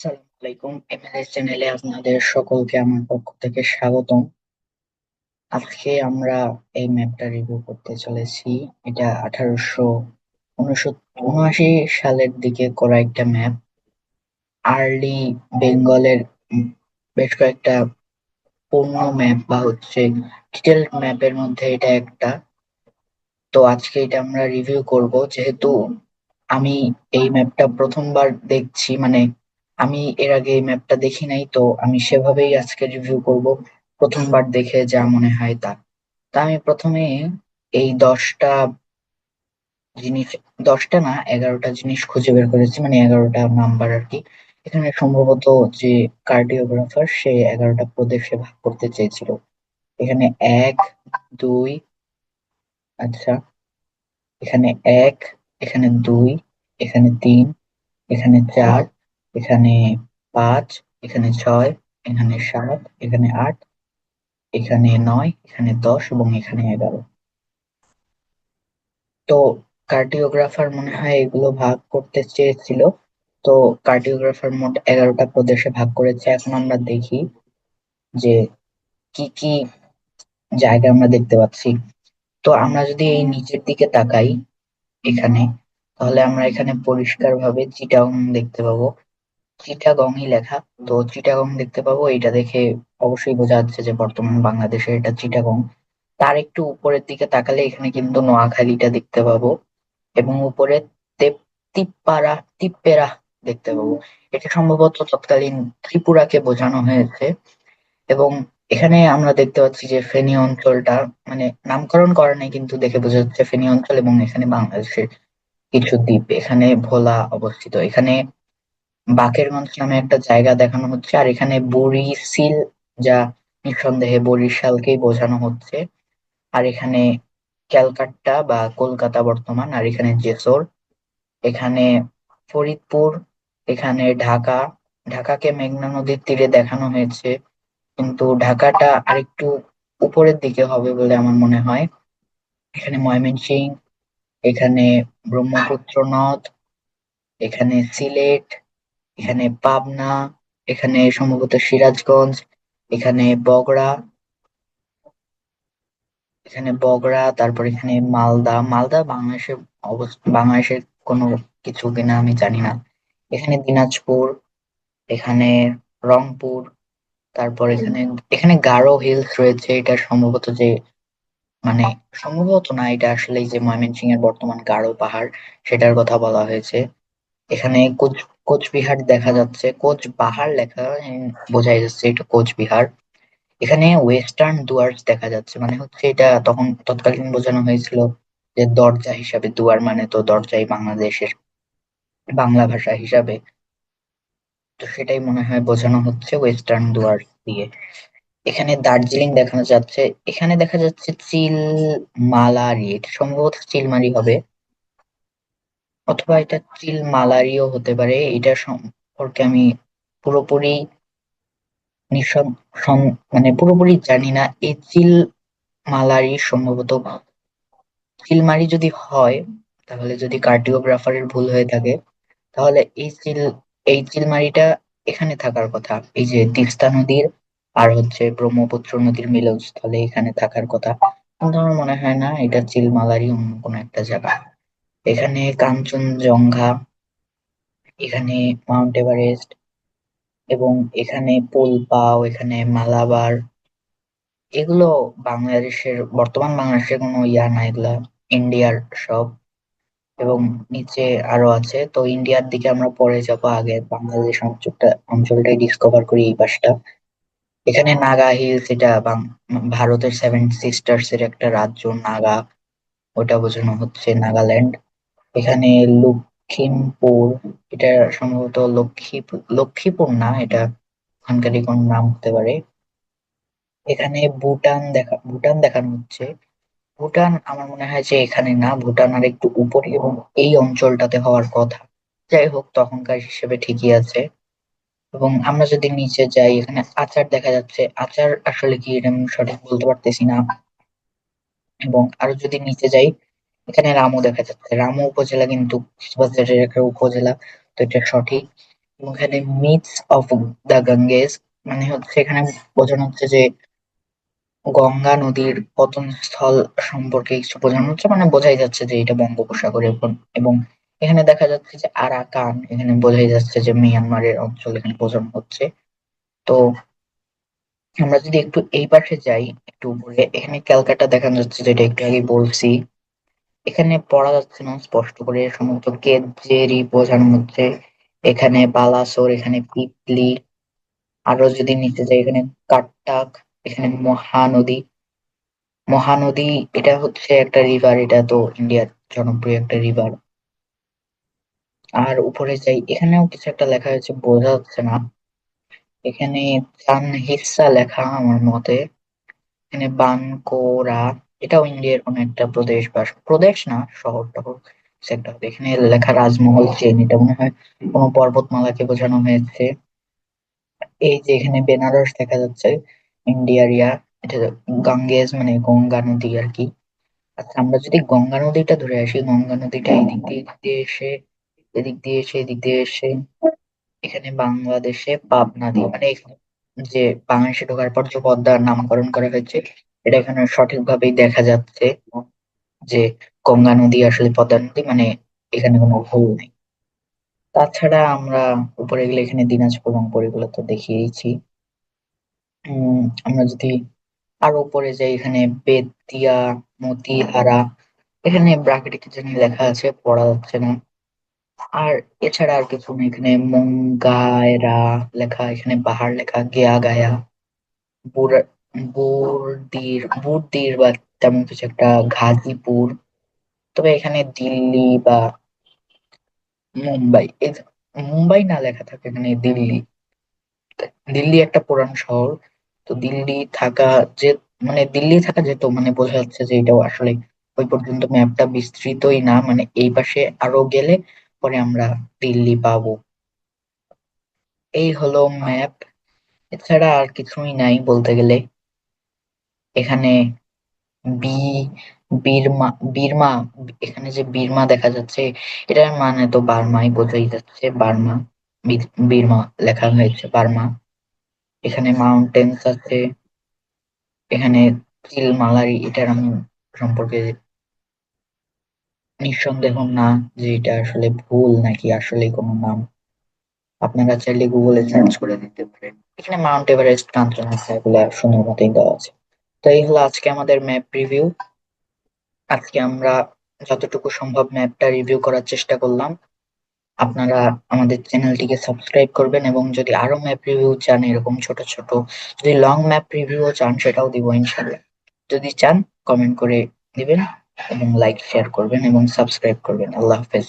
আসসালামু আলাইকুম এমএলএস চ্যানেলে আপনাদের সকলকে আমার পক্ষ থেকে স্বাগতম। আজকে আমরা এই ম্যাপটা রিভিউ করতে চলেছি। এটা আঠারোশো উনআশি সালের দিকে করা একটা ম্যাপ আর্লি বেঙ্গলের বেশ কয়েকটা পূর্ণ ম্যাপ বা হচ্ছে ডিটেল ম্যাপের মধ্যে এটা একটা। তো আজকে এটা আমরা রিভিউ করব। যেহেতু আমি এই ম্যাপটা প্রথমবার দেখছি মানে আমি এর আগে এই ম্যাপটা দেখি নাই, তো আমি সেভাবেই আজকে রিভিউ করব। প্রথমবার দেখে যা মনে হয় তা। তা আমি প্রথমে এই দশটা জিনিস, দশটা না, এগারোটা জিনিস খুঁজে বের করেছি মানে এগারোটা নাম্বার আর কি। এখানে সম্ভবত যে কার্ডিওগ্রাফার সে এগারোটা প্রদেশে ভাগ করতে চেয়েছিল। এখানে এক, দুই আচ্ছা এখানে এক, এখানে দুই, এখানে তিন, এখানে চার এখানে পাঁচ, এখানে ছয়, এখানে সাত, এখানে আট, এখানে নয়, এখানে দশ এবং এখানে এগারো। তো কার্ডিওগ্রাফার মনে হয় এগুলো ভাগ করতে চেয়েছিল। তো কার্ডিওগ্রাফার মোট এগারোটা প্রদেশে ভাগ করেছে। এখন আমরা দেখি যে কি কি জায়গা আমরা দেখতে পাচ্ছি। তো আমরা যদি এই নিচের দিকে তাকাই এখানে, তাহলে আমরা এখানে পরিষ্কার ভাবে চিটাগং দেখতে পাবো। চিটাগংই লেখা। তো চিটাগং দেখতে পাবো এটা দেখে অবশ্যই বোঝা যাচ্ছে যে বর্তমান বাংলাদেশের এটা চিটাগং তার একটু উপরের দিকে তাকালে এখানে কিন্তু নোয়াখালীটা দেখতে পাবো এবং উপরে তিপ্পারা তিপ্পেরা দেখতে পাবো। এটা সম্ভবত তৎকালীন ত্রিপুরাকে বোঝানো হয়েছে এবং এখানে আমরা দেখতে পাচ্ছি যে ফেনী অঞ্চলটা মানে নামকরণ করা নেই কিন্তু দেখে বোঝা যাচ্ছে ফেনী অঞ্চল এবং এখানে বাংলাদেশের কিছু দ্বীপ, এখানে ভোলা অবস্থিত। এখানে বাকেরগঞ্জ নামে একটা জায়গা দেখানো হচ্ছে, আর এখানে বরিশিল যা নিঃসন্দেহে বরিশালকেই বোঝানো হচ্ছে। আর এখানে ক্যালকাট্টা বা কলকাতা বর্তমান, আর এখানে জেসোর। এখানে ফরিদপুর, এখানে ঢাকা। ঢাকাকে মেঘনা নদীর তীরে দেখানো হয়েছে, কিন্তু ঢাকাটা আরেকটু উপরের দিকে হবে বলে আমার মনে হয়। এখানে ময়মনসিং এখানে ব্রহ্মপুত্র নদ এখানে সিলেট এখানে পাবনা, এখানে সম্ভবত সিরাজগঞ্জ, এখানে বগড়া এখানে বগড়া, তারপর এখানে মালদা। মালদা বাংলাদেশের বাংলাদেশের কোনো কিছু কিনা আমি জানি না। এখানে দিনাজপুর, এখানে রংপুর, তারপর এখানে এখানে গারো হিলস রয়েছে। এটা সম্ভবত যে মানে সম্ভবত না, এটা আসলে যে ময়মনসিং এর বর্তমান গারো পাহাড়, সেটার কথা বলা হয়েছে। এখানে কোচবিহার দেখা যাচ্ছে। কোচ পাহাড় লেখা বোঝাই যাচ্ছে এটা কোচবিহার। এখানে ওয়েস্টার্ন দুয়ার্স দেখা যাচ্ছে মানে হচ্ছে এটা তখন তৎকালীন বোঝানো হয়েছিল যে দরজা হিসাবে, দুয়ার মানে তো দরজাই বাংলাদেশের বাংলা ভাষা হিসাবে। তো সেটাই মনে হয় বোঝানো হচ্ছে ওয়েস্টার্ন দুয়ার দিয়ে। এখানে দার্জিলিং দেখানো যাচ্ছে, এখানে দেখা যাচ্ছে চিল মালারি এটা সম্ভবত চিলমারি হবে। অথবা এটা চিল মালারিও হতে পারে, এটা সম্পর্কে আমি পুরোপুরি মানে পুরোপুরি জানি না। এই চিল মালারি সম্ভবত চিলমারি যদি হয়, তাহলে যদি কার্ডিওগ্রাফারের ভুল হয়ে থাকে, তাহলে এই চিল এই চিলমারিটা এখানে থাকার কথা। এই যে তিস্তা নদীর আর হচ্ছে ব্রহ্মপুত্র নদীর মিলনস্থলে এখানে থাকার কথা। কিন্তু আমার মনে হয় না এটা চিলমালারি অন্য কোনো একটা জায়গা। এখানে কাঞ্চনজঙ্ঘা, এখানে মাউন্ট এভারেস্ট এবং এখানে পোলপাও, এখানে মালাবার। এগুলো বাংলাদেশের, বর্তমান বাংলাদেশের কোনো ইয়া না, এগুলা ইন্ডিয়ার সব। এবং নিচে আরও আছে। তো ইন্ডিয়ার দিকে আমরা পরে যাব আগে। বাংলাদেশ অঞ্চলটা, অঞ্চলটাই ডিসকভার করি এই পাশটা। এখানে নাগা হিলস, এটা ভারতের সেভেন সিস্টার্স এর একটা রাজ্য, নাগা। ওটা বোঝানো হচ্ছে নাগাল্যান্ড। এখানে লক্ষিমপুর, এটা সম্ভবত লক্ষ্মীপুর লক্ষ্মীপুর না, এটা ওখানকারই কোন নাম হতে পারে। এখানে ভুটান দেখা, ভুটান দেখানো হচ্ছে। ভুটান আমার মনে হয় যে এখানে না, ভুটান আর একটু উপরে এবং এই অঞ্চলটাতে হওয়ার কথা। যাই হোক, তখনকার হিসেবে ঠিকই আছে। এবং আমরা যদি নিচে যাই, এখানে আচার দেখা যাচ্ছে। আচার আসলে কি, এটা আমি সঠিক বলতে পারতেছি না। এবং আরও যদি নিচে যাই এখানে রামু দেখা যাচ্ছে। রামু উপজেলা কিন্তু একটা উপজেলা, তো এটা সঠিক। এবং এখানে মিথস অফ দ্য গাঙ্গেস মানে হচ্ছে এখানে বোঝানো হচ্ছে যে গঙ্গা নদীর পতন স্থল সম্পর্কে কিছু বোঝানো হচ্ছে মানে বোঝাই যাচ্ছে যে এটা বঙ্গোপসাগরে এবং এবং এখানে দেখা যাচ্ছে যে আরাকান, এখানে বোঝাই যাচ্ছে যে মিয়ানমারের অঞ্চল এখানে বোঝানো হচ্ছে। তো আমরা যদি একটু এই পাশে যাই, একটু উপরে এখানে ক্যালকাটা দেখানো যাচ্ছে, যেটা একটু আগে বলছি। এখানে পড়া যাচ্ছে না, স্পষ্ট করে সম্ভবত কেজেরি বোঝানো হচ্ছে এখানে বালাসোর, এখানে পিপলি, আরও যদি নিচে যাই, এখানে কাট্টাক, এখানে মহানদী। মহানদী, এটা হচ্ছে একটা রিভার এটা তো ইন্ডিয়ার জনপ্রিয় একটা রিভার আর উপরে যাই, এখানেও কিছু একটা লেখা হয়েছে, বোঝা যাচ্ছে না। এখানে চান হিসা লেখা আমার মতে। এখানে বানকোরা এটাও ইন্ডিয়ার কোন একটা প্রদেশ বা প্রদেশ না, শহর টহর, সেক্টর। এখানে লেখা রাজমহল, চেন, এটা মনে হয় কোনো পর্বতমালাকে বোঝানো হয়েছে। এই যে এখানে বেনারস দেখা যাচ্ছে, ইন্ডিয়ার ইয়া, এটা গাঙ্গেজ মানে গঙ্গা নদী আর কি। আচ্ছা আমরা যদি গঙ্গা নদীটা ধরে আসি, গঙ্গা নদীটা এদিক দিয়ে এদিক দিয়ে এসে, এদিক দিয়ে এসে, এদিক দিয়ে এসে, এখানে বাংলাদেশে পাবনা দিয়ে মানে এখানে যে বাংলাদেশে ঢোকার পর যে পদ্মার নামকরণ করা হয়েছে এটা এখানে সঠিকভাবেই দেখা যাচ্ছে যে গঙ্গা নদী আসলে পদ্মা নদী মানে এখানে কোনো ভুল নেই। তাছাড়া আমরা উপরে গেলে এখানে দিনাজপুর রংপুর এগুলো তো দেখিয়েছি উম, আমরা যদি আরও উপরে যাই, এখানে বেতিয়া, মতিহারা, এখানে ব্রাকেটে কিছু লেখা আছে, পড়া যাচ্ছে না। আর এছাড়া আর কিছু নেই, এখানে মঙ্গায়রা লেখা, এখানে পাহাড় লেখা গেয়া গায়া বুর- বুরদির বুরদির বা তেমন কিছু একটা গাজীপুর তবে এখানে দিল্লি বা মুম্বাই মুম্বাই না লেখা থাকে এখানে দিল্লি। দিল্লি একটা পুরান শহর, তো দিল্লি থাকা যে মানে দিল্লি থাকা যেত মানে বোঝা যাচ্ছে যে এটাও আসলে ওই পর্যন্ত ম্যাপটা বিস্তৃতই না মানে এই পাশে আরও গেলে পরে আমরা দিল্লি পাবো। এই হলো ম্যাপ। এছাড়া আর কিছুই নাই বলতে গেলে। এখানে বি, বিরমা বিরমা, এখানে যে বিরমা দেখা যাচ্ছে, এটার মানে তো বার্মাই বোঝাই যাচ্ছে, বার্মা বিরমা লেখা হয়েছে, বার্মা। এখানে মাউন্টেন্স আছে, এখানে চিলমালারি এটার আমি সম্পর্কে নিঃসন্দেহ না যে এটা আসলে ভুল নাকি আসলে কোনো নাম। আপনারা চাইলে গুগলে সার্চ করে দিতে পারেন। এখানে মাউন্ট এভারেস্ট কাঞ্চনজঙ্ঘা এগুলো সুন্দর মতোই দেওয়া আছে। তো এই হলো আজকে আমাদের ম্যাপ রিভিউ আজকে আমরা যতটুকু সম্ভব ম্যাপটা রিভিউ করার চেষ্টা করলাম। আপনারা আমাদের চ্যানেলটিকে সাবস্ক্রাইব করবেন এবং যদি আরও ম্যাপ রিভিউ চান, এরকম ছোট ছোট, যদি লং ম্যাপ রিভিউ চান, সেটাও দিব ইনশাল্লাহ যদি চান কমেন্ট করে দিবেন এবং লাইক শেয়ার করবেন এবং সাবস্ক্রাইব করবেন। আল্লাহ হাফেজ।